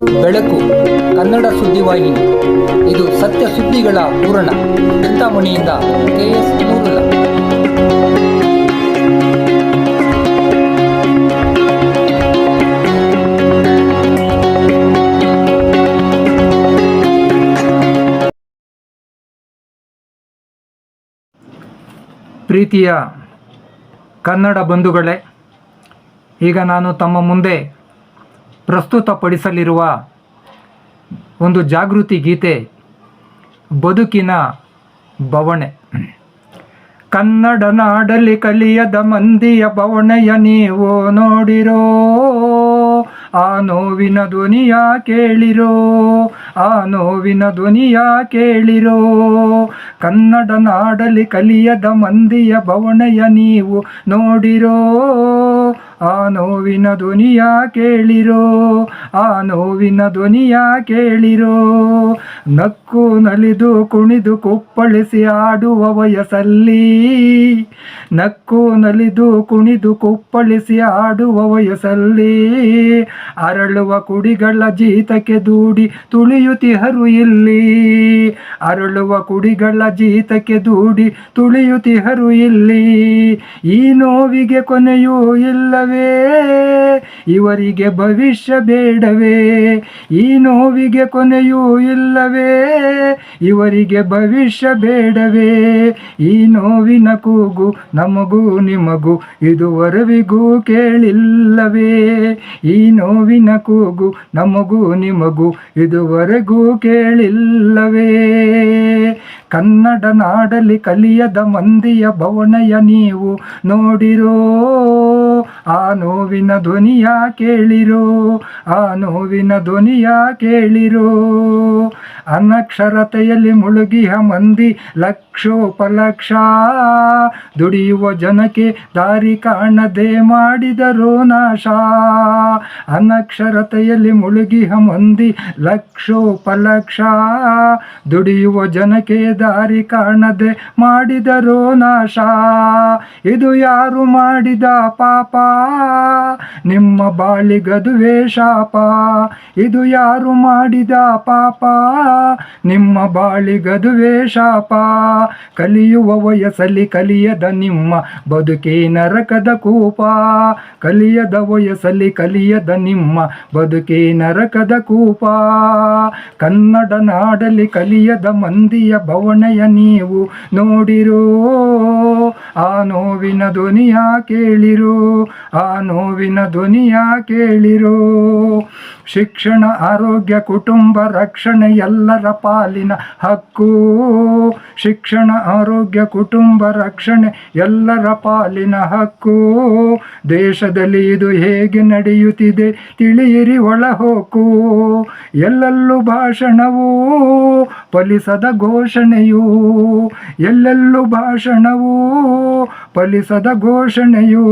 ಬೆಳಕು, ಕನ್ನಡ ಸುದ್ದಿವಾಹಿನಿ ಇದು ಸತ್ಯ ಸುದ್ದಿಗಳ ಪೂರಣ ಚಿಂತಾಮಣಿಯಿಂದ ಕೆಎಸ್ ನೂರುಲ್ಲ ಪ್ರೀತಿಯ ಕನ್ನಡ ಬಂಧುಗಳೇ, ಈಗ ನಾನು ತಮ್ಮ ಮುಂದೆ ಪ್ರಸ್ತುತಪಡಿಸಲಿರುವ ಒಂದು ಜಾಗೃತಿ ಗೀತೆ, ಬದುಕಿನ ಬವಣೆ. ಕನ್ನಡ ನಾಡಲಿ ಕಲಿಯದ ಮಂದಿಯ ಬವಣೆಯ ನೀವು ನೋಡಿರೋ, ಆ ನೋವಿನ ಧ್ವನಿಯ ಕೇಳಿರೋ, ಆ ನೋವಿನ ಧ್ವನಿಯ ಕೇಳಿರೋ, ಕನ್ನಡ ನಾಡಲಿ ಕಲಿಯದ ಮಂದಿಯ ಬವಣೆಯ ನೀವು ನೋಡಿರೋ ಆ ನೋವಿನ ಧ್ವನಿಯ ಕೇಳಿರೋ ಆ ನೋವಿನ ಧ್ವನಿಯ ಕೇಳಿರೋ. ನಕ್ಕು ನಲಿದು ಕುಣಿದು ಕುಪ್ಪಳಿಸಿ ಆಡುವ ವಯಸ್ಸಲ್ಲಿ ನಕ್ಕು ನಲಿದು ಕುಣಿದು ಕುಪ್ಪಳಿಸಿ ಆಡುವ ವಯಸ್ಸಲ್ಲಿ ಅರಳುವ ಕುಡಿಗಳ ಜೀತಕ್ಕೆ ದೂಡಿ ತುಳಿಯುತ್ತಿಹರು ಇಲ್ಲಿ. ಅರಳುವ ಕುಡಿಗಳ ಜೀತಕ್ಕೆ ದೂಡಿ ತುಳಿಯುತ್ತಿಹರು ಇಲ್ಲಿ. ಈ ನೋವಿಗೆ ಕೊನೆಯೂ ಇಲ್ಲವೇ? ಇವರಿಗೆ ಭವಿಷ್ಯ ಬೇಡವೇ? ಈ ನೋವಿಗೆ ಕೊನೆಯೂ ಇಲ್ಲವೇ? ಇವರಿಗೆ ಭವಿಷ್ಯ ಬೇಡವೇ? ಈ ನೋವಿನ ಕೂಗು ನಮಗೂ ನಿಮಗೂ ಇದುವರೆವಿಗೂ ಕೇಳಿಲ್ಲವೇ. ಈ ನೋವಿನ ಕೂಗು ನಮಗೂ ನಿಮಗೂ ಇದುವರೆಗೂ ಕೇಳಿಲ್ಲವೇ. ಕನ್ನಡ ನಾಡಲಿ ಕಲಿಯದ ಮಂದಿಯ ಭವನಯ ನೀವು ನೋಡಿರೋ ಆ ನೋವಿನ ಧ್ವನಿಯ ಕೇಳಿರೋ ಆ ನೋವಿನ ಧ್ವನಿಯ ಕೇಳಿರೋ ಅನಕ್ಷರತೆಯಲ್ಲಿ ಮುಳುಗಿಯ ಮಂದಿ ಲಕ್ಷೋಪಲಕ್ಷ. ದುಡಿಯುವ ಜನಕ್ಕೆ ದಾರಿ ಕಾಣದೆ ಮಾಡಿದರೋ ನಾಶ. ಅನಕ್ಷರತೆಯಲ್ಲಿ ಮುಳುಗಿಯ ಮಂದಿ ಲಕ್ಷೋಪಲಕ್ಷ. ದುಡಿಯುವ ಜನಕ್ಕೆ ದಾರಿ ಕಾಣದೆ ಮಾಡಿದರೋ ನಾಶ. ಇದು ಯಾರು ಮಾಡಿದ ಪಾಪ? ನಿಮ್ಮ ಬಾಳಿಗದುವೆ ಶಾಪ ಇದು ಯಾರು ಮಾಡಿದ ಪಾಪ? ನಿಮ್ಮ ಬಾಳಿಗದುವೆ ಶಾಪ ಕಲಿಯುವ ವಯಸ್ಸಲ್ಲಿ ಕಲಿಯದ ನಿಮ್ಮ ಬದುಕೇ ನರಕದ ಕೂಪ. ಕಲಿಯದ ವಯಸ್ಸಲ್ಲಿ ಕಲಿಯದ ನಿಮ್ಮ ಬದುಕೇ ನರಕದ ಕೂಪ. ಕನ್ನಡ ನಾಡಲಿ ಕಲಿಯದ ಮಂದಿಯ ಬವಣೆಯ ನೀವು ನೋಡಿರೋ, ಆ ನೋವಿನ ಧ್ವನಿಯ ಕೇಳಿರೋ ಆ ನೋವಿನ ಧ್ವನಿಯ ಕೇಳಿರೋ. ಶಿಕ್ಷಣ, ಆರೋಗ್ಯ, ಕುಟುಂಬ ರಕ್ಷಣೆ ಎಲ್ಲರ ಪಾಲಿನ ಹಕ್ಕು. ಶಿಕ್ಷಣ, ಆರೋಗ್ಯ, ಕುಟುಂಬ ರಕ್ಷಣೆ ಎಲ್ಲರ ಪಾಲಿನ ಹಕ್ಕು. ದೇಶದಲ್ಲಿ ಇದು ಹೇಗೆ ನಡೆಯುತ್ತಿದೆ ತಿಳಿಯಿರಿ ಒಳಹೋಕು. ಎಲ್ಲೆಲ್ಲೂ ಭಾಷಣವು ಫಲಿಸದ ಘೋಷಣೆಯು. ಎಲ್ಲೆಲ್ಲೂ ಭಾಷಣವು ಫಲಿಸದ ಘೋಷಣೆಯು.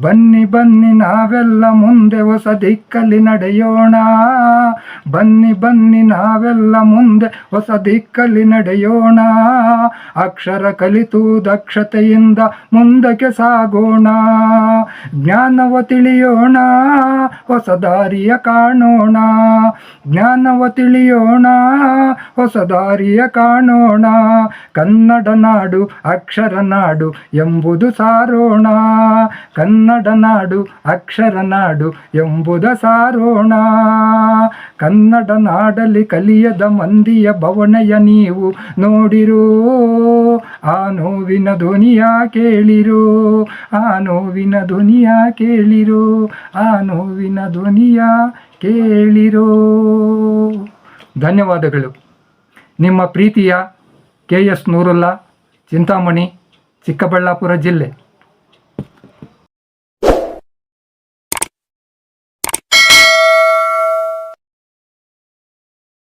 ಬನ್ನಿ ಬನ್ನಿ ನಾವೆಲ್ಲ ಮುಂದೆ ಹೊಸ ದಿಕ್ಕಲ್ಲಿ ನಡೆಯೋಣ. ಬನ್ನಿ ಬನ್ನಿ ನಾವೆಲ್ಲ ಮುಂದೆ ಹೊಸ ದಿಕ್ಕಲ್ಲಿ ನಡೆಯೋಣ. ಅಕ್ಷರ ಕಲಿತು ದಕ್ಷತೆಯಿಂದ ಮುಂದಕ್ಕೆ ಸಾಗೋಣ. ಜ್ಞಾನವ ತಿಳಿಯೋಣ, ಹೊಸ ದಾರಿಯ ಕಾಣೋಣ. ಜ್ಞಾನವ ತಿಳಿಯೋಣ, ಹೊಸ ದಾರಿಯ ಕಾಣೋಣ. ಕನ್ನಡ ನಾಡು, ಅಕ್ಷರ ನಾಡು ಎಂಬುದು ಸಾರೋಣ. ಕನ್ನಡ ನಾಡು, ಅಕ್ಷರ ನಾಡು ಎಂಬುದ ಸಾರೋಣ. ಕನ್ನಡ ನಾಡಲ್ಲಿ ಕಲಿಯದ ಮಂದಿಯ ಭವನೆಯ ನೀವು ನೋಡಿರೋ, ಆ ನೋವಿನ ಧ್ವನಿಯ ಕೇಳಿರೋ, ಆ ನೋವಿನ ಧ್ವನಿಯ ಕೇಳಿರೋ ಆ ನೋವಿನ ಧ್ವನಿಯ ಕೇಳಿರೋ. ಧನ್ಯವಾದಗಳು. ನಿಮ್ಮ ಪ್ರೀತಿಯ ಕೆ ಎಸ್ ನೂರುಲ್ಲಾ ಚಿಂತಾಮಣಿ ಚಿಕ್ಕಬಳ್ಳಾಪುರ ಜಿಲ್ಲೆ.